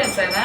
చేశానా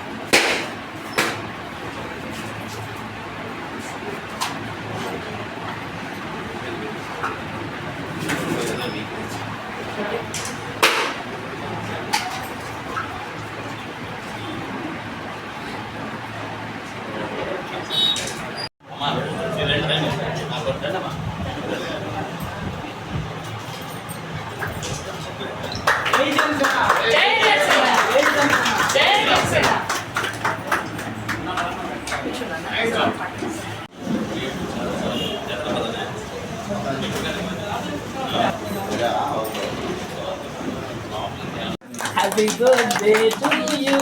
Happy birthday to you.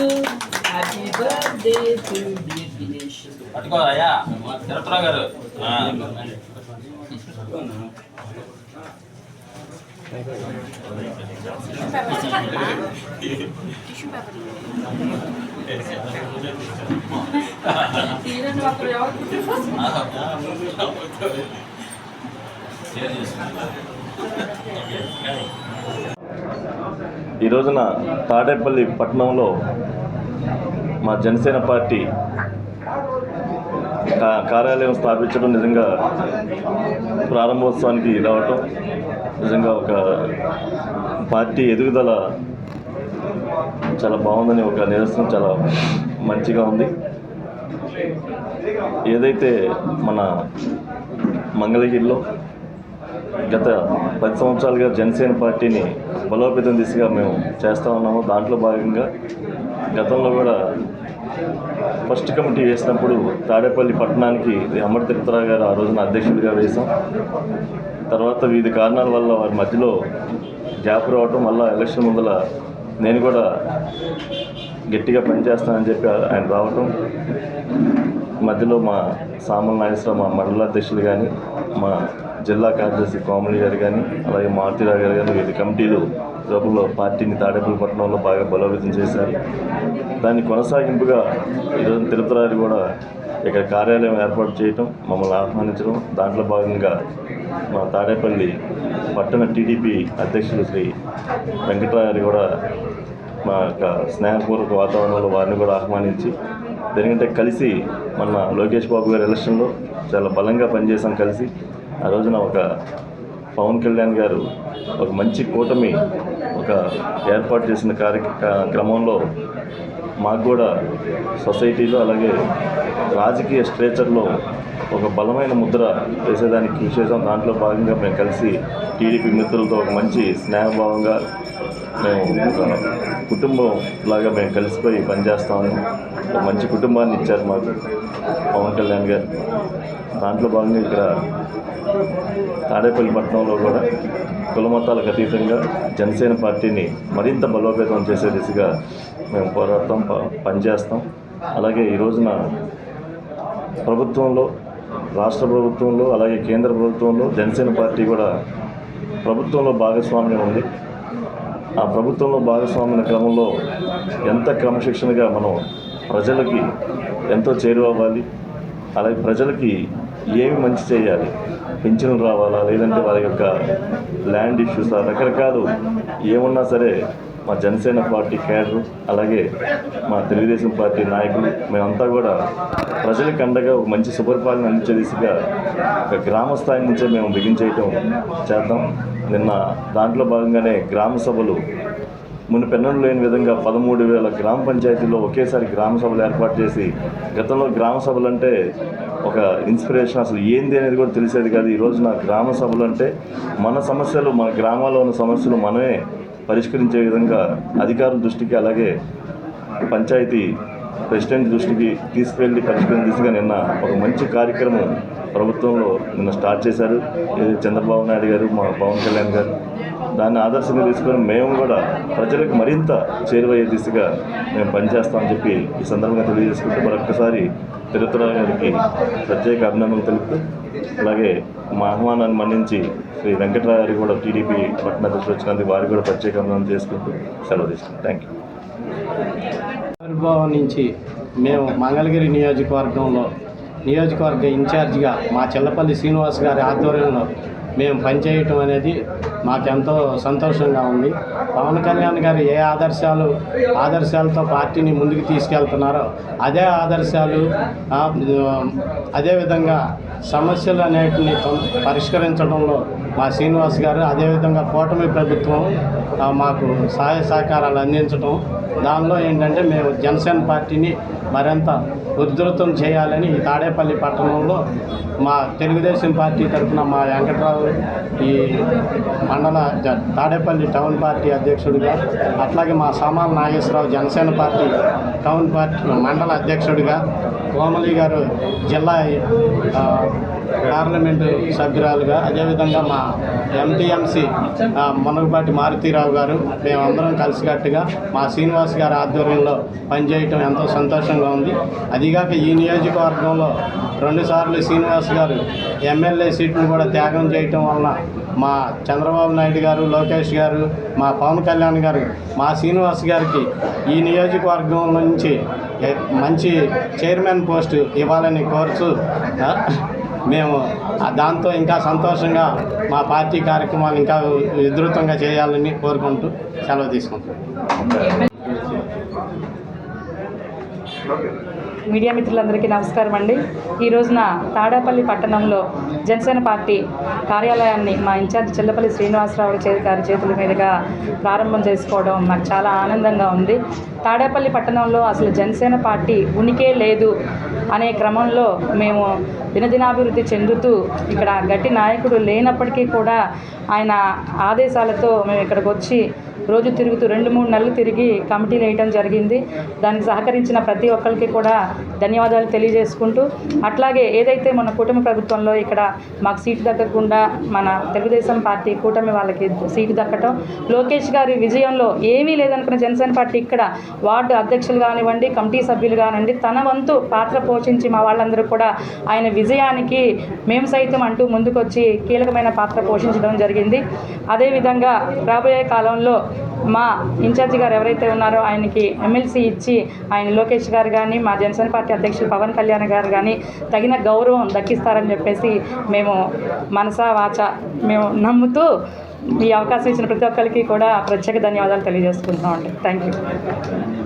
Happy birthday to you, Dinesh. పట్టుకో అయ్యా తిరుపతిరావు గారు ఆ. తీరని మాత్రం ఎవరు షేర్ చేసుకుంటా. ఈ రోజున తాడేపల్లి పట్టణంలో మా జనసేన పార్టీ కార్యాలయం స్థాపించడం నిజంగా ప్రారంభోత్సవానికి రావటం నిజంగా ఒక పార్టీ ఎదుగుదల చాలా బాగుందని ఒక నిదర్శనం చాలా మంచిగా ఉంది. ఏదైతే మన మంగళగిరిలో గత పది సంవత్సరాలుగా జనసేన పార్టీని బలోపేతం దిశగా మేము చేస్తూ ఉన్నాము. దాంట్లో భాగంగా గతంలో కూడా ఫస్ట్ కమిటీ వేసినప్పుడు తాడేపల్లి పట్టణానికి అమర తిరుపతిరావు గారు ఆ రోజున అధ్యక్షుడిగా వేశాం. తర్వాత వివిధ కారణాల వల్ల వారి మధ్యలో గ్యాప్ రావటం మళ్ళీ ఎలక్షన్ ముందల నేను కూడా గట్టిగా పనిచేస్తానని చెప్పి ఆయన రావటం. మధ్యలో మా సామల నాగేశ్వర మా మండలాధ్యక్షులు కానీ మా జిల్లా కార్యదర్శి కోమలి గారు కానీ అలాగే మారుతిరావు గారు కానీ వీరి కమిటీలు లోపల పార్టీని తాడేపల్లి పట్టణంలో బాగా బలోపేతం చేశారు. దాన్ని కొనసాగింపుగా ఈరోజు తిరుపతిరావు కూడా ఇక్కడ కార్యాలయం ఏర్పాటు చేయటం మమ్మల్ని ఆహ్వానించడం దాంట్లో భాగంగా మా తాడేపల్లి పట్టణ టీడీపీ అధ్యక్షులు శ్రీ వెంకటరావు కూడా మా యొక్క స్నేహపూర్వక వాతావరణంలో వారిని కూడా ఆహ్వానించి ఎందుకంటే కలిసి మన లోకేష్ బాబు గారి ఎలక్షన్లో చాలా బలంగా పనిచేసాం కలిసి ఆ రోజున ఒక పవన్ కళ్యాణ్ గారు ఒక మంచి కూటమి ఒక ఏర్పాటు చేసిన కార్య క్రమంలో మాకు కూడా సొసైటీలో అలాగే రాజకీయ స్ట్రేచర్లో ఒక బలమైన ముద్ర వేసేదానికి కృషి చేసాం దాంట్లో భాగంగా మేము కలిసి టీడీపీ మిత్రులతో ఒక మంచి స్నేహభావంగా మేము కుటుంబం లాగా మేము కలిసిపోయి పనిచేస్తాము ఒక మంచి కుటుంబాన్ని ఇచ్చారు మాకు. పవన్ కళ్యాణ్ గారు. దాంట్లో భాగంగా ఇక్కడ తాడేపల్లి పట్టణంలో కూడా కుల మతాలకు అతీతంగా జనసేన పార్టీని మరింత బలోపేతం చేసే దిశగా మేము పోరాడతాం ప- పనిచేస్తాం. అలాగే ఈ రోజున ప్రభుత్వంలో రాష్ట్ర ప్రభుత్వంలో అలాగే కేంద్ర ప్రభుత్వంలో జనసేన పార్టీ కూడా ప్రభుత్వంలో భాగస్వామ్యం ఉంది. ఆ ప్రభుత్వంలో భాగస్వామ్యం క్రమంలో ఎంత క్రమశిక్షణగా మనం ప్రజలకి ఎంతో చేరువవ్వాలి అలాగే ప్రజలకి ఏమి మంచి చేయాలి? పింఛన్లు రావాలా? లేదంటే వారి యొక్క ల్యాండ్ ఇష్యూస్ రకరకాలు ఏమున్నా సరే మా జనసేన పార్టీ క్యాడర్ అలాగే మా తెలుగుదేశం పార్టీ నాయకులు మేమంతా కూడా ప్రజలకు అండగా ఒక మంచి సుపరిపాలన అందించే దిశగా ఒక గ్రామ స్థాయి నుంచే మేము బిగించేయటం చేద్దాం. నిన్న దాంట్లో భాగంగానే గ్రామ సభలు మునుపెన్నడూ లేని విధంగా పదమూడు వేల గ్రామ పంచాయతీల్లో ఒకేసారి గ్రామ సభలు ఏర్పాటు చేసి గతంలో గ్రామ సభలు అంటే ఒక ఇన్స్పిరేషన్ అసలు ఏంది అనేది కూడా తెలిసేది కాదు. ఈరోజు నా గ్రామ సభలు అంటే మన సమస్యలు మన గ్రామాల్లో ఉన్న సమస్యలు మనమే పరిష్కరించే విధంగా అధికారుల దృష్టికి అలాగే పంచాయతీ ప్రెసిడెంట్ దృష్టికి తీసుకెళ్ళి పరిష్కరించే దిశగా నిన్న ఒక మంచి కార్యక్రమం ప్రభుత్వంలో నిన్న స్టార్ట్ చేశారు. చంద్రబాబు నాయుడు గారు మా పవన్ కళ్యాణ్ గారు. దాన్ని ఆదర్శంగా తీసుకొని మేము కూడా ప్రజలకు మరింత చేరువయ్యే దిశగా మేము పనిచేస్తామని చెప్పి ఈ సందర్భంగా తెలియజేసుకుంటూ మరొక్కసారి తిరుపతిరావు గారికి ప్రత్యేక అభినందనలు తెలుపుతూ అలాగే మా ఆహ్వానాన్ని మన్నించి శ్రీ వెంకటరావు గారికి కూడా టీడీపీ పట్టణ అధ్యక్షులు వచ్చినందుకు వారికి కూడా ప్రత్యేక అభినందనలు చేసుకుంటూ సెలవు తీసుకుంటాం. థ్యాంక్ యూ ఆవిర్భావం నుంచి మేము మంగళగిరి నియోజకవర్గంలో నియోజకవర్గ ఇన్ఛార్జిగా మా చెల్లపల్లి శ్రీనివాస్ గారి ఆధ్వర్యంలో మేము పనిచేయటం అనేది మాకెంతో సంతోషంగా ఉంది. పవన్ కళ్యాణ్ గారు ఏ ఆదర్శాలు ఆదర్శాలతో పార్టీని ముందుకు తీసుకెళ్తున్నారో అదే ఆదర్శాలు అదేవిధంగా సమస్యలు అనేటిని పరిష్కరించడంలో మా శ్రీనివాస్ గారు అదేవిధంగా కూటమి ప్రభుత్వం మాకు సహాయ సహకారాలు అందించడం దానిలో ఏంటంటే మేము జనసేన పార్టీని మరింత ఉధృతం చేయాలని తాడేపల్లి పట్టణంలో మా తెలుగుదేశం పార్టీ తరఫున మా వెంకట్రావు ఈ మండల తాడేపల్లి టౌన్ పార్టీ అధ్యక్షుడిగా అట్లాగే మా సామాన్ Nageswararao Janasena party town party మండల అధ్యక్షుడిగా కోమలి గారు జిల్లా పార్లమెంటు సభ్యురాలుగా అదేవిధంగా మా ఎంటీఎంసీ మునగపాటి మారుతీరావు గారు మేమందరం కలిసికట్టుగా మా శ్రీనివాస్ గారి ఆధ్వర్యంలో పనిచేయటం ఎంతో సంతోషంగా ఉంది. అదిగాక ఈ నియోజకవర్గంలో రెండుసార్లు శ్రీనివాస్ గారు ఎమ్మెల్యే సీట్ను కూడా త్యాగం చేయటం వలన మా చంద్రబాబు నాయుడు గారు లోకేష్ గారు మా పవన్ కళ్యాణ్ గారు మా శ్రీనివాస్ గారికి ఈ నియోజకవర్గం నుంచి మంచి చైర్మన్ పోస్ట్ ఇవ్వాలని కోరుచు మేము దాంతో ఇంకా సంతోషంగా మా పార్టీ కార్యక్రమాలు ఇంకా విధృతంగా చేయాలని కోరుకుంటూ సెలవు తీసుకుంటాం మీడియా మిత్రులందరికీ నమస్కారం అండి. ఈ రోజున తాడేపల్లి పట్టణంలో జనసేన పార్టీ కార్యాలయాన్ని మా ఇన్ఛార్జ్ చెల్లపల్లి శ్రీనివాసరావు చే- గారి చేతుల మీదుగా ప్రారంభం చేసుకోవడం నాకు చాలా ఆనందంగా ఉంది. తాడేపల్లి పట్టణంలో అసలు జనసేన పార్టీ ఉనికే లేదు అనే క్రమంలో మేము దినదినాభివృద్ధి చెందుతూ ఇక్కడ గట్టి నాయకుడు లేనప్పటికీ కూడా ఆయన ఆదేశాలతో మేము ఇక్కడికి వచ్చి రోజు తిరుగుతూ రెండు మూడు నెలలు తిరిగి కమిటీలు వేయటం జరిగింది. దానికి సహకరించిన ప్రతి ఒక్కరికి కూడా ధన్యవాదాలు తెలియజేసుకుంటూ అట్లాగే ఏదైతే మన కూటమి ప్రభుత్వంలో ఇక్కడ మాకు సీటు దక్కకుండా మన తెలుగుదేశం పార్టీ కూటమి వాళ్ళకి సీటు దక్కటం లోకేష్ గారి విజయంలో ఏమీ లేదనుకున్న జనసేన పార్టీ ఇక్కడ వార్డు అధ్యక్షులు కానివ్వండి కమిటీ సభ్యులు కానివ్వండి తన వంతు పాత్ర పోషించి మా వాళ్ళందరూ కూడా ఆయన విజయానికి మేము సైతం అంటూ ముందుకొచ్చి కీలకమైన పాత్ర పోషించడం జరిగింది. అదేవిధంగా రాబోయే కాలంలో మా ఇన్ఛార్జి గారు ఎవరైతే ఉన్నారో ఆయనకి ఎమ్మెల్సీ ఇచ్చి ఆయన లోకేష్ గారు కానీ మా జనసేన పార్టీ అధ్యక్షులు పవన్ కళ్యాణ్ గారు కానీ తగిన గౌరవం దక్కిస్తారని చెప్పేసి మేము మనసా వాచ మేము నమ్ముతూ ఈ అవకాశం ఇచ్చిన ప్రతి ఒక్కరికి కూడా ప్రత్యేక ధన్యవాదాలు తెలియజేసుకుంటున్నాం అండి థ్యాంక్ యూ